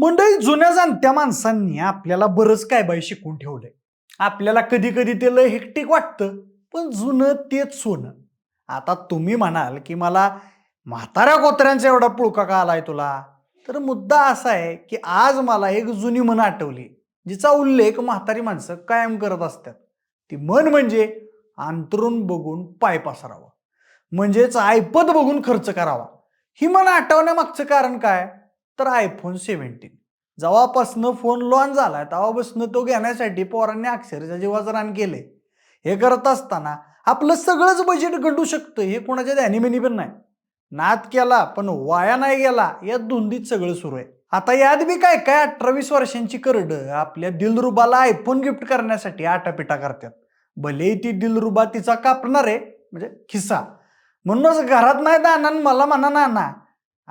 मंडळी जुन्या जाणत्या माणसांनी आपल्याला बरंच काय बाई शिकून ठेवलंय. आपल्याला कधी कधी ते लय हेक्टिक वाटतं पण जुनं तेच सोनं. आता तुम्ही म्हणाल की मला म्हाताऱ्या कोत्र्यांचा एवढा पुळका का आलाय तुला? तर मुद्दा असा आहे की आज मला एक जुनी म्हण आठवली जिचा उल्लेख म्हातारी माणसं कायम करत असतात. ती म्हण म्हणजे अंतरून बघून पाय पसरावा. म्हणजेच ऐपत बघून खर्च करावा. ही म्हण आठवण्यामागचं कारण काय? तर आयफोन सेव्हन्टीन जेव्हापासनं फोन लॉन्च झालाय तेव्हापासनं तो घेण्यासाठी पोरांनी अक्षरशः जीवाचं रान केले हे करत असताना आपलं सगळंच बजेट घटू शकतं हे कोणाच्या ध्यानीमेनी पण नाही. नाद केला पण वाया नाही गेला या धुंदीत सगळं सुरू आहे. आता यात बी काय काय अठरावीस वर्षांची करड आपल्या दिलरुबाला आयफोन गिफ्ट करण्यासाठी आटापिटा करतात. भले ती दिलरुबा तिचा कापणार आहे म्हणजे खिस्सा. म्हणूनच घरात नाही दाना आणि मला म्हणा नाना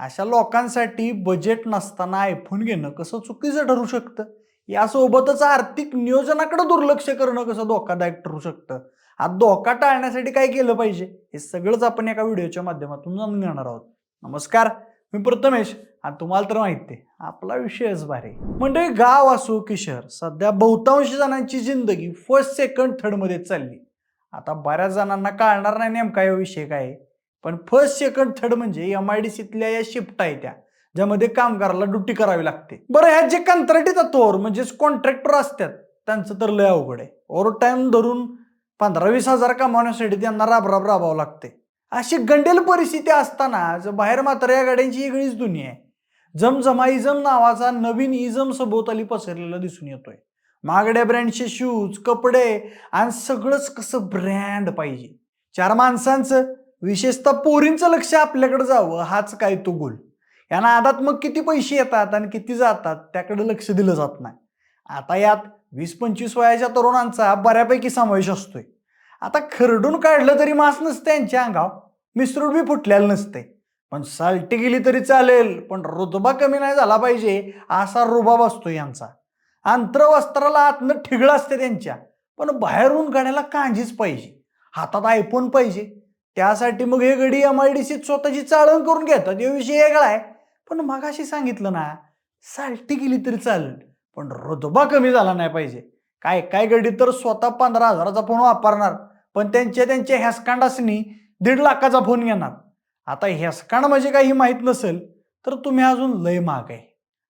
अशा लोकांसाठी बजेट नसताना आयफोन घेणं कसं चुकीचं ठरू शकतं? यासोबतच आर्थिक नियोजनाकडे दुर्लक्ष करणं कसं धोकादायक ठरू शकतं? हा धोका टाळण्यासाठी काय केलं पाहिजे? हे सगळंच आपण एका व्हिडिओच्या माध्यमातून जाणून घेणार आहोत. नमस्कार मी प्रथमेश. आणि तुम्हाला तर माहिती आहे आपला विषयच भारी. म्हणजे गाव असो की शहर सध्या बहुतांश जणांची जिंदगी फर्स्ट सेकंड थर्डमध्ये चालली. आता बऱ्याच जणांना कळणार नाही नेमका हा विषय काय आहे. पण फर्स्ट सेकंड थर्ड म्हणजे एम आय डी सीतल्या या शिफ्ट आहे त्या ज्यामध्ये कामगाराला ड्युटी करावी लागते. बरं ह्या जे कंत्राटी तत्वावर म्हणजेच कॉन्ट्रॅक्टर असतात त्यांचं तर लय अवघड आहे. ओव्हर टाइम धरून पंधरा वीस हजार कमावण्यासाठी त्यांना राबराब राबावं लागते. अशी गंडेल परिस्थिती असताना जर बाहेर मात्र या गाड्यांची वेगळीच दुनिया आहे. जमजमा इजम नावाचा नवीन इजम सभोवताली पसरलेला दिसून येतोय. महागड्या ब्रँडचे शूज कपडे आणि सगळंच कसं ब्रँड पाहिजे. चार माणसांचं विशेषतः पोरींचं लक्ष आपल्याकडे जावं हाच काय तो गोल या नादात मग किती पैसे येतात आणि किती जातात त्याकडे लक्ष दिलं जात नाही. आता यात वीस पंचवीस वयाच्या तरुणांचा बऱ्यापैकी समावेश असतोय. आता खरडून काढलं तरी मास नसते यांच्या अंगाव मिसरूड बी फुटलेलं नसते. पण साल्टी गेली तरी चालेल पण रुतबा कमी नाही झाला पाहिजे असा रुबाब असतो यांचा. अंतरवस्त्राला आतनं ठिगळं असते त्यांच्या पण बाहेरून गाड्याला कांजीच पाहिजे. हातात आयफोन पाहिजे त्यासाठी मग हे गडी एम आय डी सीत स्वतःची चाळण करून घेतात. हे विषय वेगळा आहे. पण मगाशी सांगितलं ना साल्टी गेली तरी चालेल पण रुतबा कमी झाला नाही पाहिजे. काय काय गडी तर स्वतः पंधरा हजाराचा फोन वापरणार पण त्यांच्या त्यांच्या हॅसकांडासनी दीड लाखाचा फोन घेणार. आता हॅसकांड म्हणजे काही माहीत नसेल तर तुम्ही अजून लय महाग आहे.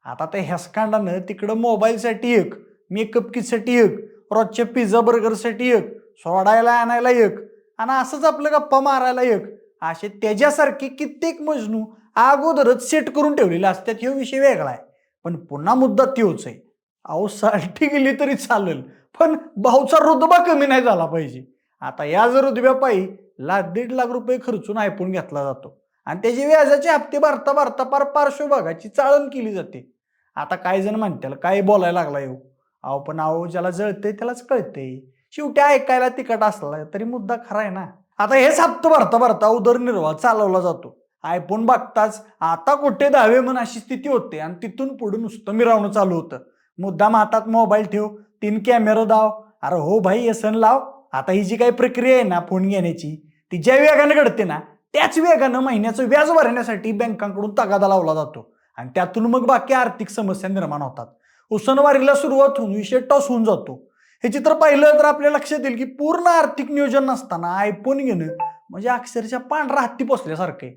आता त्या हॅसकांडानं तिकडं मोबाईलसाठी एक मेकअप किटसाठी एक रोजच्या पिझ्झा बर्गरसाठी एक सोडायला आणायला एक आणि असंच आपलं गप्पा मारायला एक. असे त्याच्यासारखे कित्येक मजनू अगोदरच सेट करून ठेवलेले असतात हे विषय वेगळा आहे. पण पुन्हा मुद्दा तोच आहे. अहो साठी गेली तरी चालेल पण भाऊचा रुतबा कमी नाही झाला पाहिजे. आता या जर रुतब्यापायी लाख दीड लाख रुपये खर्चून आयफोन घेतला जातो. आणि त्याचे व्याजाचे हप्ते भरता भरता पार पार्श्वभागाची चाळण केली जाते. आता काही जण म्हणतील काय बोलायला लागला येऊ अहो पण अहो ज्याला जळते त्यालाच कळते शेवटी ऐकायला तिकट असला तरी मुद्दा खरा आहे ना. आता हेच हप्ते भरता भरता उदरनिर्वाह चालवला जातो. आयफोन बघताच आता कुठे दहावे म्हणून अशी स्थिती होते आणि तिथून पुढे नुसतं मिरवणं चालू होतं. मुद्दाम हातात मोबाईल ठेव तीन कॅमेरा दाव. अरे हो भाई एसन लाव. आता ही जी काही प्रक्रिया आहे ना फोन घेण्याची ती ज्या वेगाने घडते ना त्याच वेगानं महिन्याचं व्याज भरण्यासाठी बँकांकडून तगादा लावला जातो. आणि त्यातून मग बाकी आर्थिक समस्या निर्माण होतात. उसनवारीला सुरुवात होऊन विषय टॉस होऊन जातो. हे चित्र पाहिलं तर आपल्या लक्षात येईल की पूर्ण आर्थिक नियोजन नसताना आयफोन घेणं म्हणजे अक्षरशः पांढरा हत्ती पोचल्यासारखं आहे.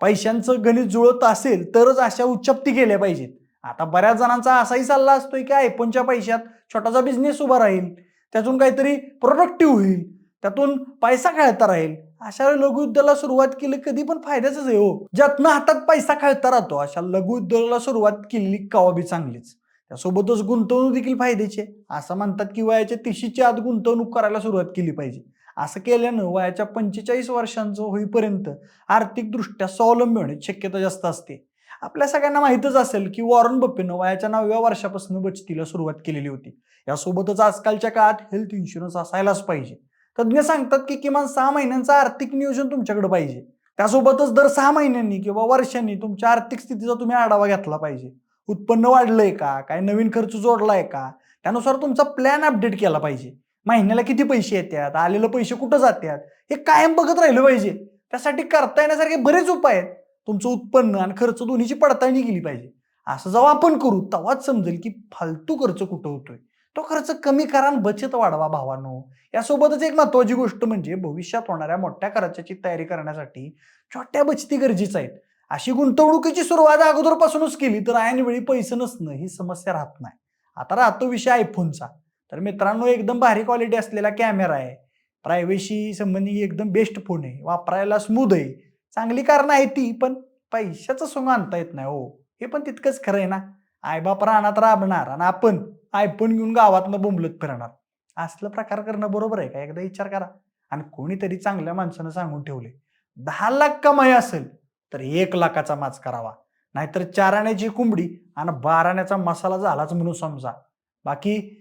पैशांचं गणित जुळत असेल तरच अशा उच्चप्ती केल्या पाहिजेत. आता बऱ्याच जणांचा असाही सल्ला असतोय की आयफोनच्या पैशात छोटासा बिझनेस उभा राहील त्यातून काहीतरी प्रोडक्टिव्ह होईल त्यातून पैसा खेळता राहील. अशा लघुउद्योगाला सुरुवात केली कधी पण फायद्याच आहे हो. ज्यातनं हातात पैसा खेळता राहतो अशा लघुउद्योगाला सुरुवात केलेली कवा बी चांगलीच. त्यासोबतच गुंतवणूक देखील फायद्याची आहे. असं म्हणतात की वयाच्या तिशीच्या आत गुंतवणूक करायला सुरुवात केली पाहिजे. असं केल्यानं वयाच्या पंचेचाळीस वर्षांचं होईपर्यंत आर्थिकदृष्ट्या स्वावलंबी होण्याची शक्यता जास्त असते. आपल्या सगळ्यांना माहीतच असेल की वॉरन बफेनं वयाच्या नवव्या वर्षापासून बचतीला सुरुवात केलेली होती. यासोबतच आजकालच्या काळात हेल्थ इन्शुरन्स असायलाच पाहिजे. तज्ज्ञ सांगतात की किमान सहा महिन्यांचं आर्थिक नियोजन तुमच्याकडे पाहिजे. त्यासोबतच दर सहा महिन्यांनी किंवा वर्षांनी तुमच्या आर्थिक स्थितीचा तुम्ही आढावा घेतला पाहिजे. उत्पन्न वाढलंय का? काय नवीन खर्च जोडलाय का? त्यानुसार तुमचा प्लॅन अपडेट केला पाहिजे. महिन्याला किती पैसे येतात? आलेलं पैसे कुठं जातात? हे कायम बघत राहिलं पाहिजे. त्यासाठी करता येण्यासारखे बरेच उपाय आहेत. तुमचं उत्पन्न आणि खर्च दोन्हीची पडताळणी केली पाहिजे. असं जेव्हा आपण करू तेव्हाच समजेल की फालतू खर्च कुठं होतोय. तो खर्च कमी करा आणि बचत वाढवा भावानो. यासोबतच एक महत्वाची गोष्ट म्हणजे भविष्यात होणाऱ्या मोठ्या खर्चाची तयारी करण्यासाठी छोट्या बचती गरजेचं आहेत. अशी गुंतवणुकीची सुरुवात अगोदरपासूनच केली तर ऐनवेळी पैसे नसणं ही समस्या राहत नाही. आता राहतो विषय आयफोनचा तर मित्रांनो एकदम भारी क्वालिटी असलेला कॅमेरा आहे. प्रायव्हसी संबंधी एकदम बेस्ट फोन आहे. वापरायला स्मूथ आहे. चांगली कारण आहे ती पण पैशाचं सोंग आणता येत नाही हो. हे पण तितकंच खरं आहे ना. आईबाप रानात राबणार आणि आपण आयफोन घेऊन गावातनं बोंबलत फिरणार. असलं प्रकार करणं बरोबर आहे का? एकदा विचार करा. आणि कोणीतरी चांगल्या माणसानं सांगून ठेवले दहा लाख कमाई असेल तर एक लाखाचा माच करावा. नाहीतर चार आण्याची कुंबडी आणि बाराण्याचा मसाला झालाच म्हणून समजा. बाकी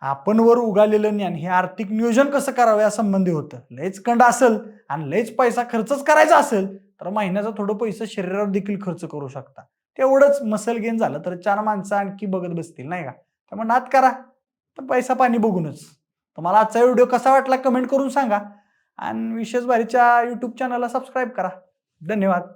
आपण वर उगालेलं ज्ञान हे आर्थिक नियोजन कसं करावं या संबंधी होतं. लयच कंड असेल आणि लयच पैसा खर्चच करायचा असेल तर महिन्याचा थोडं पैसे शरीरावर देखील खर्च करू शकता. तेवढंच मसल गेन झालं तर चार माणसं आणखी बघत बसतील नाही का? त्यामुळे नाद करा. तर पैसा पाणी बघूनच. तुम्हाला आजचा व्हिडिओ कसा वाटला कमेंट करून सांगा. आणि विशेष भारीच्या यूट्यूब चॅनलला सबस्क्राईब करा. धन्यवाद.